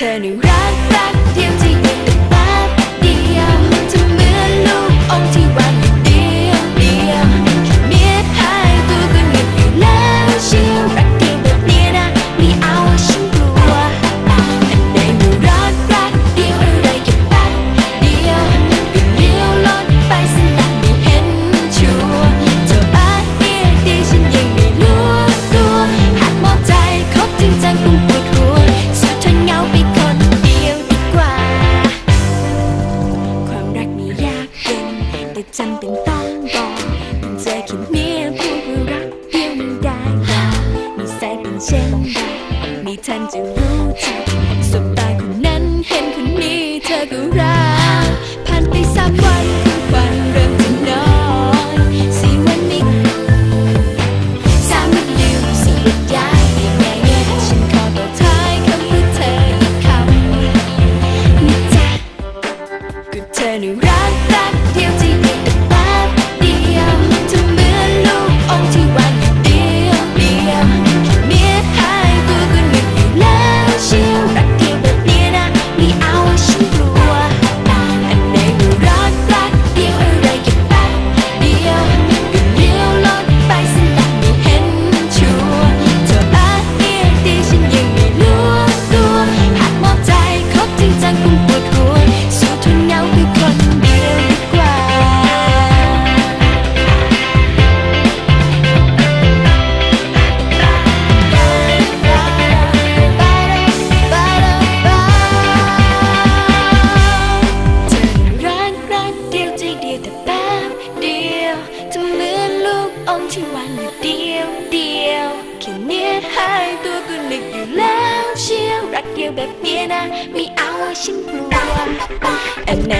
turn around. ทุกเมียพูดว่ารักเดียวมันได้ไม่ใส่เป็นเช่นไรไม่ทันจะรู้ แค่นี้ยหายตัวก็หนึกอยู่แล้วเชียวรักเดียวแบบนี้นะ ไม่เอาฉันกลัวแอนไหน